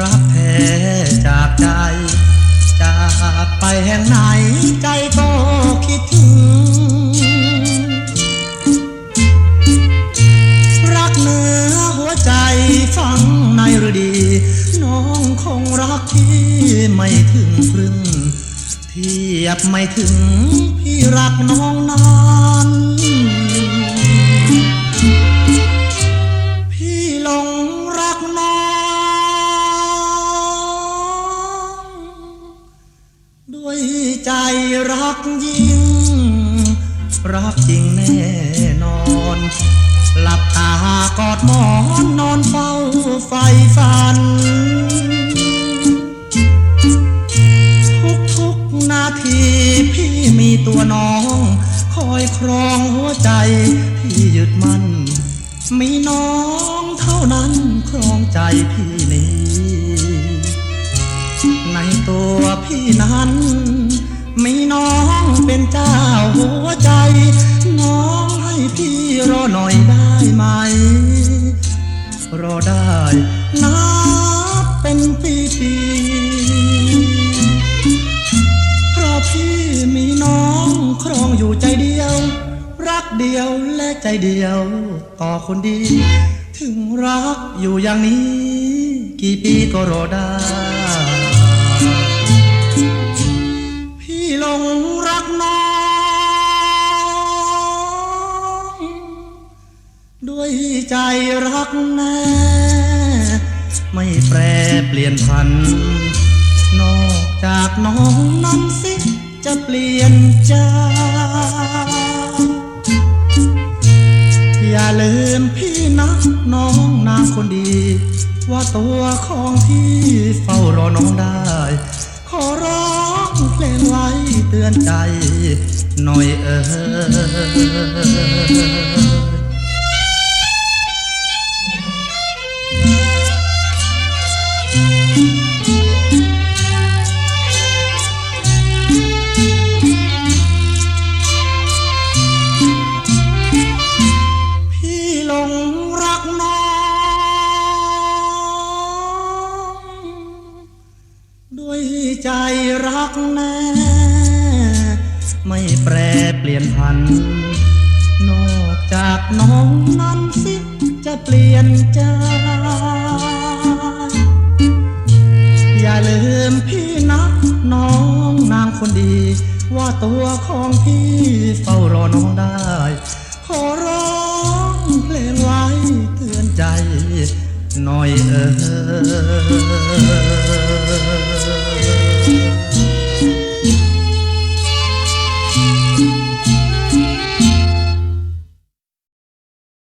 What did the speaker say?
รักแท้จากใจ จากไปแห่งไหนใจก็คิดถึง รักเหนือหัวใจฟังในหรือดี น้องคงรักที่ไม่ถึงครึ่งเทียบไม่ถึงพี่รักน้องนั้น ด้วยใจรักยิ่ง รักจริงแน่นอน หลับตากอดหมอนนอนเฝ้าไฟฝัน ทุกทุกนาทีพี่มีตัวน้อง คอยครองหัวใจพี่ยึดมั่น มีน้องเท่านั้นครองใจพี่นี้ในตัวพี่นั้น เป็นเจ้าหัวใจ น้องให้พี่รอหน่อยได้ไหม รอได้นับเป็นปีปีเพราะพี่มีน้องครองอยู่ใจเดียว รักเดียวและใจเดียวต่อคนดี ถึงรักอยู่อย่างนี้ กี่ปีก็รอได้ พี่ลง ใจรักแน่ไม่แปรเปลี่ยนพัน นอกจากน้องนั้นสิจะเปลี่ยนใจ อย่าลืมพี่นะน้องนางคนดี ว่าตัวของพี่เฝ้ารอน้องได้ ขอร้องเพลงไว้เตือนใจ หน่อยเออ ยใจรักแน่ไม่แปรเปลี่ยนพัน นอกจากน้องนั้นสิจะเปลี่ยนใจ อย่าลืมพี่นะน้องนางคนดี ว่าตัวของพี่เฝ้ารอน้องได้ ขอร้องเพลงไว้เตือนใจหน่อยเออ